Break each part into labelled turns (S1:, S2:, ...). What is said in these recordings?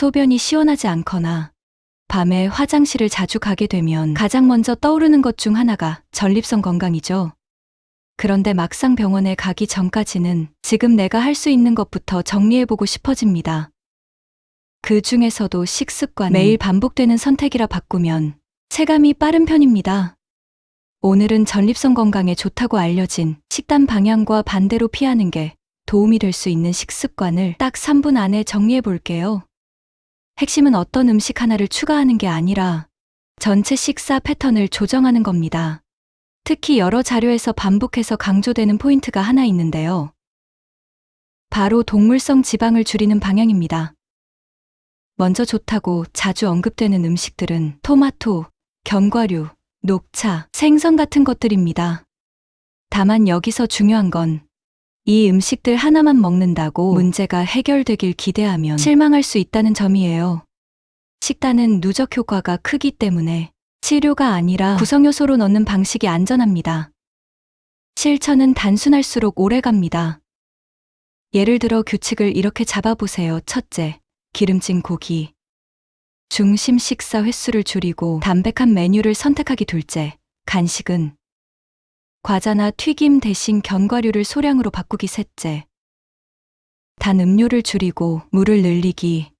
S1: 소변이 시원하지 않거나 밤에 화장실을 자주 가게 되면 가장 먼저 떠오르는 것 중 하나가 전립선 건강이죠. 그런데 막상 병원에 가기 전까지는 지금 내가 할 수 있는 것부터 정리해보고 싶어집니다. 그 중에서도 식습관 매일 반복되는 선택이라 바꾸면 체감이 빠른 편입니다. 오늘은 전립선 건강에 좋다고 알려진 식단 방향과 반대로 피하는 게 도움이 될 수 있는 식습관을 딱 3분 안에 정리해 볼게요. 핵심은 어떤 음식 하나를 추가하는 게 아니라 전체 식사 패턴을 조정하는 겁니다. 특히 여러 자료에서 반복해서 강조되는 포인트가 하나 있는데요. 바로 동물성 지방을 줄이는 방향입니다. 먼저 좋다고 자주 언급되는 음식들은 토마토, 견과류, 녹차, 생선 같은 것들입니다. 다만 여기서 중요한 건 이 음식들 하나만 먹는다고 문제가 해결되길 기대하면 실망할 수 있다는 점이에요. 식단은 누적 효과가 크기 때문에 치료가 아니라 구성요소로 넣는 방식이 안전합니다. 실천은 단순할수록 오래 갑니다. 예를 들어 규칙을 이렇게 잡아보세요. 첫째, 기름진 고기. 중심 식사 횟수를 줄이고 담백한 메뉴를 선택하기 둘째, 간식은 과자나 튀김 대신 견과류를 소량으로 바꾸기 셋째, 단 음료를 줄이고 물을 늘리기.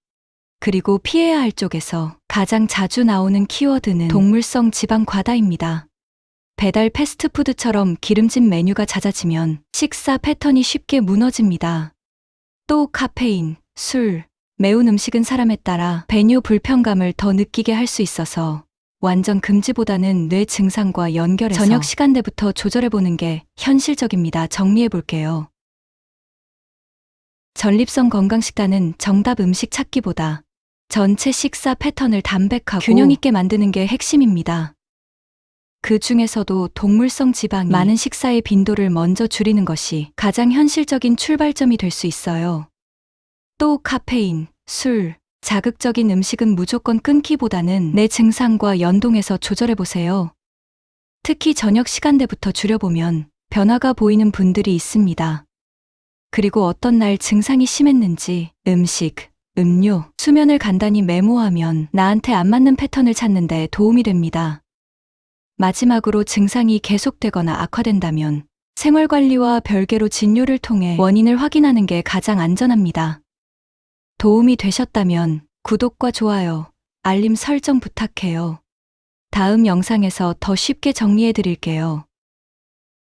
S1: 그리고 피해야 할 쪽에서 가장 자주 나오는 키워드는 동물성 지방 과다입니다. 배달 패스트푸드처럼 기름진 메뉴가 잦아지면 식사 패턴이 쉽게 무너집니다. 또 카페인, 술, 매운 음식은 사람에 따라 배뇨 불편감을 더 느끼게 할 수 있어서 완전 금지보다는 뇌 증상과 연결해서 저녁 시간대부터 조절해 보는 게 현실적입니다. 정리해 볼게요. 전립선 건강식단은 정답 음식 찾기보다 전체 식사 패턴을 담백하고 균형 있게 만드는 게 핵심입니다. 그 중에서도 동물성 지방이 많은 식사의 빈도를 먼저 줄이는 것이 가장 현실적인 출발점이 될 수 있어요. 또 카페인, 술, 자극적인 음식은 무조건 끊기보다는 내 증상과 연동해서 조절해보세요. 특히 저녁 시간대부터 줄여보면 변화가 보이는 분들이 있습니다. 그리고 어떤 날 증상이 심했는지 음식, 음료, 수면을 간단히 메모하면 나한테 안 맞는 패턴을 찾는데 도움이 됩니다. 마지막으로 증상이 계속되거나 악화된다면 생활관리와 별개로 진료를 통해 원인을 확인하는 게 가장 안전합니다. 도움이 되셨다면 구독과 좋아요, 알림 설정 부탁해요. 다음 영상에서 더 쉽게 정리해 드릴게요.